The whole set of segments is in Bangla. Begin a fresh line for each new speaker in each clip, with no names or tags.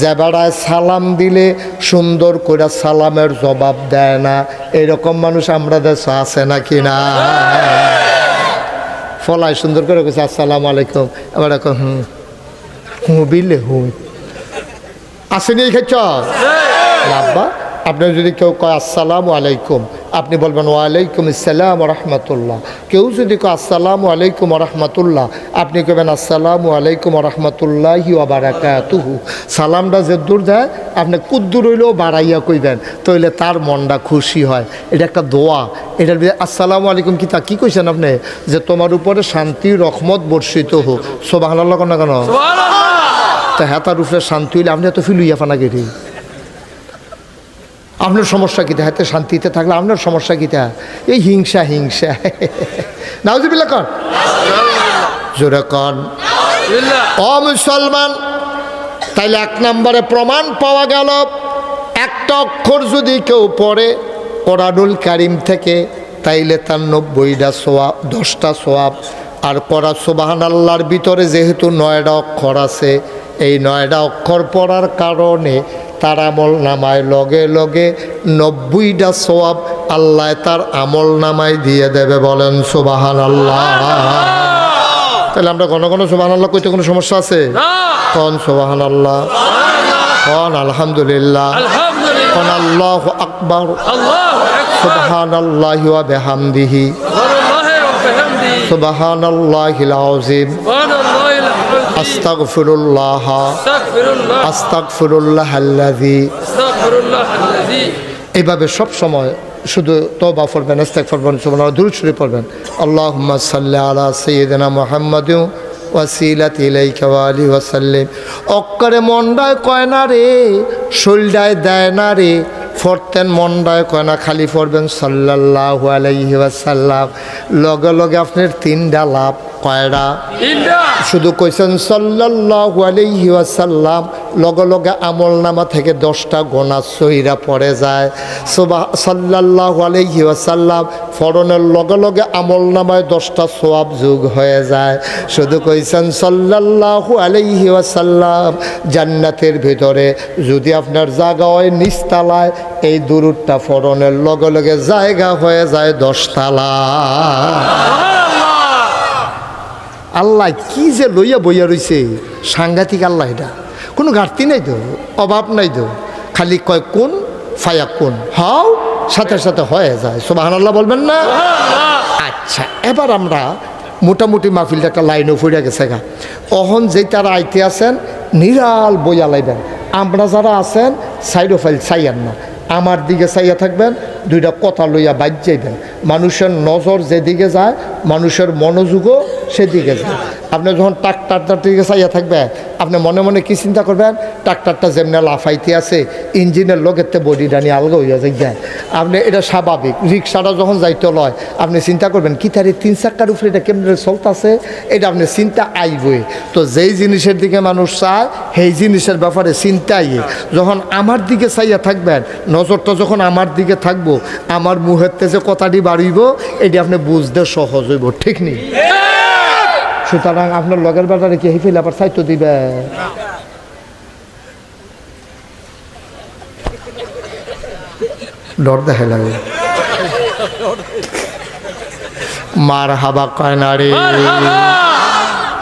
যে বেড়ায় সালাম দিলে সুন্দর করে সালামের জবাব দেয় না। এরকম মানুষ আমরা দেশে আছে নাকি না? ফলাই সুন্দর করে কেছে আসসালাম আলাইকুম। এবার এখন হুম হুঁ বিলে হুঁ আসেনি এই খেয়েছ আব্বা আপনার যদি কেউ কয় আসসালামু আলাইকুম আপনি বলবেন ওয়ালাইকুম আসসালাম রহমতুল্লাহ কেউ যদি কয় আসসালামু আলাইকুম রহমতুল্লাহ আপনি কবেন আসসালামু আলাইকুম রহমতুল্লাহি বারাকাতুহু সালামটা যে দূর যায় আপনি কুদ্দুর হইলেও বাড়াইয়া কইবেন তাইলে তার মনটা খুশি হয়। এটা একটা দোয়া। এটার আসসালামু আলাইকুম কি তা কী কইছেন আপনি? যে তোমার উপরে শান্তি রহমত বর্ষিত হোক। সোবাহ না কেন? তা হ্যাঁ তার উপরে শান্তি হইলে আপনি এত ফিল হইয়া ফানা গেরি আপনার সমস্যা কীটা হাতে শান্তিতে থাকলে আপনার সমস্যা কীটা এই হিংসা হিংসা। নাউজিবিল্লা কন জোরে কন ও মুসলমান, তাইলে এক নম্বরে প্রমাণ পাওয়া গেল। একটা অক্ষর যদি কেউ পড়ে কোরআনুল কারিম থেকে, তাইলে তার নব্বইটা সোয়াব, দশটা সোয়াব। আর পড়া সোবাহান আল্লাহর ভিতরে যেহেতু নয়টা অক্ষর আছে, এই নয়টা অক্ষর পড়ার কারণে তার আমল নামায়। লগে লগে নব্বইটা সোয়াব আল্লাহ তার আমল নামায় দিয়ে দেবে বলেন সুবাহান আল্লাহ তাহলে আমরা ঘন ঘন সোবাহান আল্লাহ কইতে কোনো সমস্যা আছে? কন সোবাহান আল্লাহ কন আলহামদুলিল্লাহ? কন আল্লাহ আকবর?
আল্লাহু
সুবহান আল্লাহ বেহামদিহি। সুবহান আল্লাহিল আযীম। আস্তাগফিরুল্লাহ।
আস্তাগফিরুল্লাহ।
আল্লাযী
আস্তাগফিরুল্লাহ আল্লাযী
এইভাবে সব সময় শুধু তবা পড়বেন ইস্তেক পড়বেন সুবহান দুরুদ শরীফ পড়বেন। আল্লাহুম্মা সাল্লি আলা সাইয়্যিদিনা মুহাম্মাদিন ওয়াসিলাত ইলাইকা ওয়া আলিহি ওয়াসাল্লিম অক্করে মন্ডায় কয় না রে শৈলডায় দেয় না রে। ফরতেন মন্ডায় কয় না খালি পড়বেন সাল্লাল্লাহু আলাইহি ওয়াসাল্লাম। লগে লগে আপনার তিনটা লাভ।
তিনটা
শুধু কইছেন সাল্লাল্লাহু আলাইহি ওয়াসাল্লাম লগে লগে আমল নামা থেকে দশটা গোনা সহিরা পড়ে যায়। সোবা সাল্লাল্লাহু আলাইহি ওয়াসাল্লাম ফরনের লগে লগে আমল নামায় দশটা সোয়াব যোগ হয়ে যায়। শুধু কইছেন সাল্লাল্লাহু আলাইহি ওয়াসাল্লাম জান্নাতের ভিতরে যদি আপনার জায়গা হয় নিচতলায় এই দুরুদটা ফরনের লগে লগে জায়গা হয়ে যায় দশতলা আল্লাহ কি যে লইয়া বইয়া রইছে, সাংঘাতিক আল্লাহ এটা। কোনো ঘাটতি নাই তো, অভাব নাই তো। খালি কয়, কোন ফায়া কোন? হাও, সাথে সাথে হয়ে যায়। সোবাহান আল্লাহ বলবেন না? আচ্ছা এবার আমরা মোটামুটি মাহফিলটা একটা লাইনও ফুড়ে গেছে গা। অহন যেই তারা আইতে আছেন, নিরাল বইয়া লাইবেন। আমরা যারা আছেন সাইডো ফাইল চাইয়ান না। আমার দিকে চাইয়া থাকবেন দুইটা কথা লইয়া বাদ যাইবেন মানুষের নজর যেদিকে যায়, মানুষের মনোযোগও সেদিকে যায়। আপনি যখন ট্রাক্টারটার দিকে চাইয়া থাকবেন, আপনি মনে মনে কি চিন্তা করবেন? ট্রাক্টারটা যেমনি লাফাইতে আছে, ইঞ্জিনের লগেতে বডি ডানি আলগা হইয়া যাই যায় আপনি এটা স্বাভাবিক, রিক্সাটা যখন যাইতে লয়, আপনি চিন্তা করবেন, কি তার তিন চাক্কার উপরে এটা কেমন চলতেছে? এটা আপনি চিন্তা আইবই। তো যেই জিনিসের দিকে মানুষ চায়, সেই জিনিসের ব্যাপারে চিন্তাই যখন আমার দিকে চাইয়া থাকবেন, নজরটা যখন আমার দিকে থাকব আমার মুহের যে কথাটি বাড়িব, এটি আপনি বুঝতে সহজ হইব, ঠিক নেই সুতরাং আপনার লগের ব্যাপারে কি হিফিল আবার সাইতো দিবে? ডর দেখা লাগে মার হাবা কয় রে।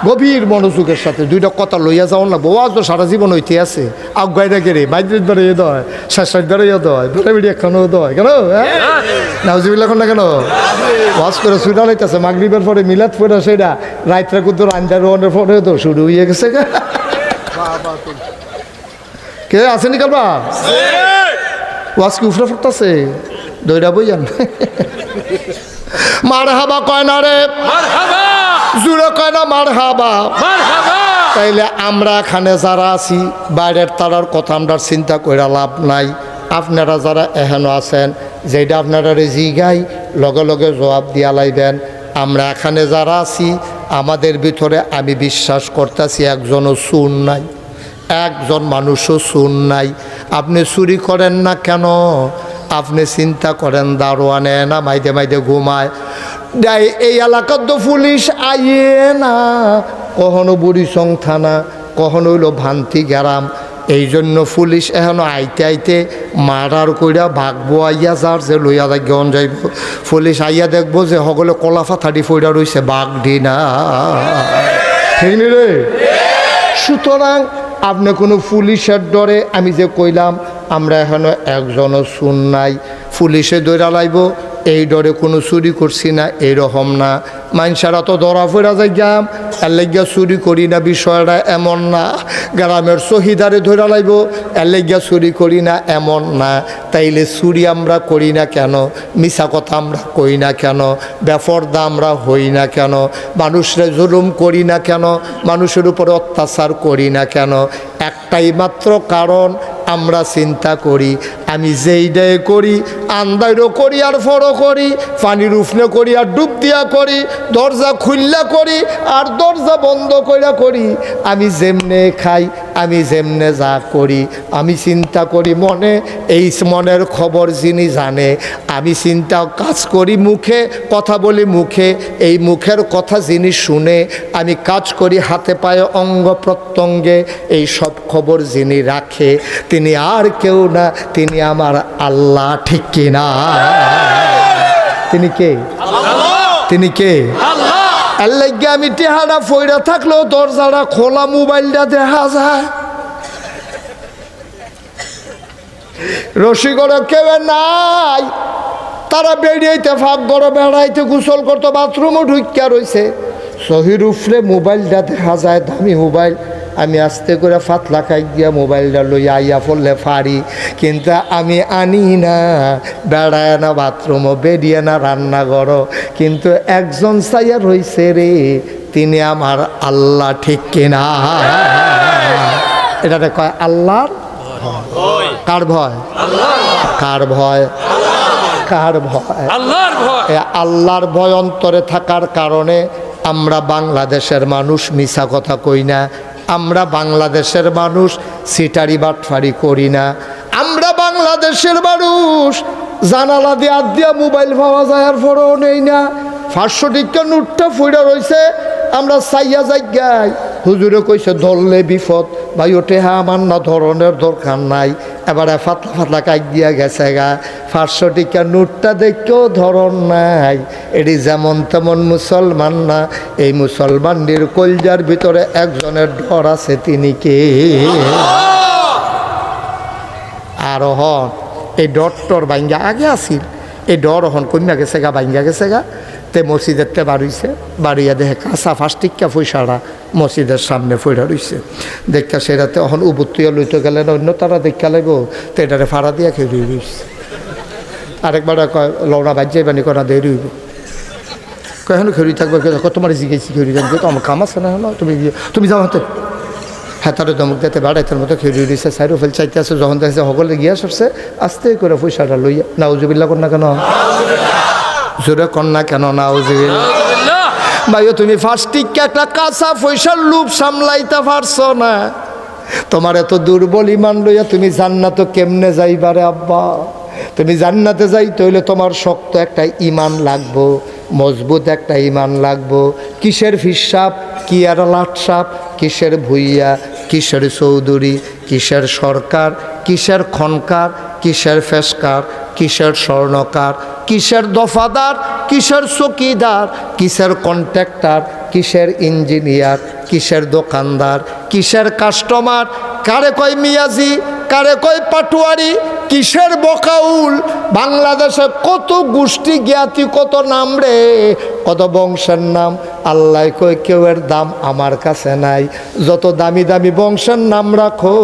গভীর মনোযোগের সাথে দুইটা কথা লইয়া যাও না, বউ তো সারা জীবন হইতে আছে। আগাই না কেরে বাইদ্রিত বেড়ে দয় শেষ বেড়ে দয় বেড়ে বেড়ে এখানো দয়, কেন? হ্যাঁ? নাউজিবিল্লা না কেন? ওয়াশ করে সুইটা লাইতেছে মাগরিবের পরে মিলাদ পরে সেটা, রাত্রে কুদ্দুর আঞ্জার রোয়ানের পরে তো শুরু হয়ে গেছে। কে আসেনি কালবা? ওয়াজ কি উফরে ফুটতেছে? দইটা বই যান মার হাবা কয় না রে? জুড়ে কয় না মার হাবা তাইলে আমরা এখানে যারা আছি বাইরের তারার কথা আমরা চিন্তা করে লাভ নাই। আপনারা যারা এহেন আছেন যেটা আপনারা জিগাই লগে লগে জবাব দিয়া লাইবেন। আমরা এখানে যারা আছি আমাদের ভিতরে আমি বিশ্বাস করতেছি একজনও সুন নাই। একজন মানুষও সুন নাই। আপনি চুরি করেন না কেন? আপনি চিন্তা করেন দারোয়ানে না মাইদে মাইদে ঘুমায়। এই এলাকার তো পুলিশ আইয়ে না। কখনো বুড়িসং থানা কখনো হইল ভান্তি গ্রাম। এই জন্য পুলিশ এখনও আইতে আইতে মারার কইরা ভাগবো আইয়া যার যে লইয়া গন যাইব পুলিশ আইয়া দেখব যে সকলে কলাফা থাটি ফইরা রইছে, বাঘ ডি না ঠিক রে? সুতরাং আপনি কোনো পুলিশের ডরে আমি যে কইলাম, আমরা এখনও একজনও শুন নাই। পুলিশে দৈরা লাইব এই ডরে কোনো চুরি করছি না, এইরকম না। মানুষেরা তো ধরা ফেরা যাই যাম এর চুরি করি না, বিষয়টা এমন না। গ্রামের শহীদারে ধরা লাইব, এর চুরি করি না, এমন না। তাইলে চুরি আমরা করি না কেন? মিছা কথা আমরা কই না কেন? বেফরদা আমরা হই না কেন? মানুষরা জুলুম করি না কেন? মানুষের উপরে অত্যাচার করি না কেন? একটাই মাত্র কারণ আমরা চিন্তা করি। আমি যেই দেয় করি, আন্দাইরও করি আর ফড়ো করি পানির উফনে করি আর ডুব দিয়া করি, দরজা খুললা করি আর দরজা বন্ধ কইরা করি। আমি যেমনে খাই, আমি যেমনে যা করি, আমি চিন্তা করি মনে, এই মনের খবর যিনি জানে। আমি চিন্তা কাজ করি মুখে, কথা বলি মুখে, এই মুখের কথা যিনি শুনে, আমি কাজ করি হাতে পায়ে অঙ্গ প্রত্যঙ্গে, এই সব খবর যিনি রাখে, তিনি আর কেউ না, তিনি আমার আল্লাহ ঠিক কিনা? তিনি কে? তিনি কে?
আল্লাহ
আল্লাহকে আমি টেহারা ফইরা থাকলেও দরজাটা খোলা, মোবাইলটা দেখা যায়। রসিকরা কেউ নাই। তারা বেরিয়েতে ফাঁক গড় বেড়াইতে, গোসল করতো বাথরুমও ঢুকিয়া রইছে। সহির উফলে মোবাইলটা দেখা যায়, দামি মোবাইল। আমি আস্তে করে ফাতলা খাই দিয়া মোবাইলটা লই আইয়া পড়লে ফাড়ি। কিন্তু আমি আনি না বেড়ায় না বাথরুমও বেরিয়ে না রান্নাঘর কিন্তু একজন সাইয়া রইছে রে তিনি আমার আল্লাহ ঠিক কিনা। এটাতে কয় আল্লাহর? কার ভয়? কার ভয়? কার ভয়?
আল্লাহর ভয়।
আল্লাহর ভয় অন্তরে থাকার কারণে আমরা বাংলাদেশের মানুষ মিছা কথা কই না। আমরা বাংলাদেশের মানুষ, সিটারি বাটফারি করি না। আমরা বাংলাদেশের মানুষ, জানালা দিয়ে আদ দিয়া মোবাইল পাওয়া যায় আর ফোরও নেই না। পাঁচশো টিকা নোটটা ফুড়ে রয়েছে আমরা চাইয়া যাই হুজুরে কইছে ধরলে বিপদ। ভাই ওঠে হ্যাঁ আমার না ধরনের দরকার নাই। এবারে ফাতলা ফাতলা কাক দিয়া গেছে গা। পাঁচশো টিকা নোটটা দেখেও ধরন নাই। এটি যেমন তেমন মুসলমান না। এই মুসলমানটির কলজার ভিতরে একজনের ডর আছে তিনি কে? আর হন এই ডরটর বাইঙ্গা আগে আসিল। এই ডর হন কন্যা গেছে গা বাইঙ্গা গেছে গা। তে মসজিদের তে বাড়িছে, বাড়িয়া দেখে কাঁচা ফাস্টিকা পয়সাটা মসজিদের সামনে ফইরা রইছে। দেখা সেটাতে অহন উবুত্তুয়া লইতে গেলে অন্য তারা দেখা লাগব, তো এটারে ফাড়া দিয়া খেয়ে রইছে। আরেকবার কয় লওনা বাজ্যাই বানি করা দেরি হইব কেন খেরি থাকবে। তোমার জিজ্ঞেসি খেরি থাকবে তো আমার কাম আছে না তুমি তুমি যাও হাতে। হ্যাঁ তার দমক দিতে বাড়াইতের মতো খেয়ে দিয়েছে সাইরো ফেল চাইতে আছে, যখন দেখছে সকলে গিয়া সরছে, আস্তে করে পয়সাটা লইয়া নাউজুবিল্লা কর না কেন? জোরে কর না কেন ভাইও, তুমি ফার্স্ট টিকা একটা কাঁচা পয়সার লুপ সামলাইতে পারছ না। তোমার এত দুর্বল ইমান লইয়া তুমি জান্নাত কেমনে যাইবারে আব্বা? তুমি জান্নাতে যাই হইলে তোমার শক্ত একটা ইমান লাগবো, মজবুত একটা ইমান লাগবো। কিসের ফিসাপ কি আর লাটসাপ, কিসের ভুইয়া কিসের চৌধুরী কিসের সরকার কিসের খনকার কিসের ফেসকার কিসের স্বর্ণকার কিসের দফাদার কিসের চকিদার কিসের কন্ট্রাক্টর কিসের ইঞ্জিনিয়ার কিসের দোকানদার কিসের কাস্টমার, কারে কয় মিয়াজি, কারে কয় পাটুয়ারি কিসের বকাউল, বাংলাদেশে কত গোষ্ঠী জ্ঞাতি, কত নাম রে, কত বংশের নাম আল্লাহ কয় কেউ এর দাম আমার কাছে নাই। যত দামি দামি বংশের নাম রাখো,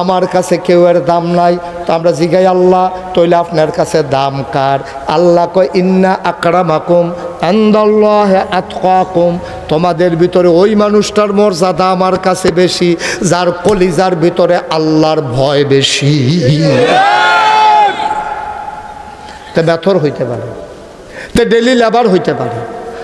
আমার কাছে কেউ এর দাম নাই। তো আমরা জিগাই, আল্লাহ তৈলে আপনার কাছে দাম কার? আল্লাহ কয়, ইন্না আকরামাকুম আন্দাল্লাহ আতকাকুম। তোমাদের ভিতরে ওই মানুষটার মর্যাদা আমার কাছে বেশি, যার কলিজার ভিতরে আল্লাহর ভয় বেশি। তে ব্যথর হইতে পারে। তে ডেলি লেবার হইতে পারে।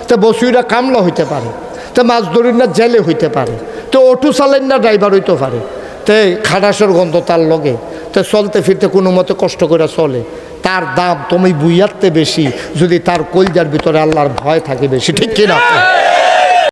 তে বসুইরা কামলা হইতে পারে, তা মাছ ধরির না জেলে হইতে পারে, তো অটো চালেন না ড্রাইভার হইতে পারে, তে খাটাসের গন্ধ তার লগে, তে চলতে ফিরতে কোনো মতে কষ্ট করে চলে, তার দাম তুমি বুইয়াতে বেশি, যদি তার কলজার ভিতরে আল্লাহর ভয় থাকে বেশি, ঠিক কিনা?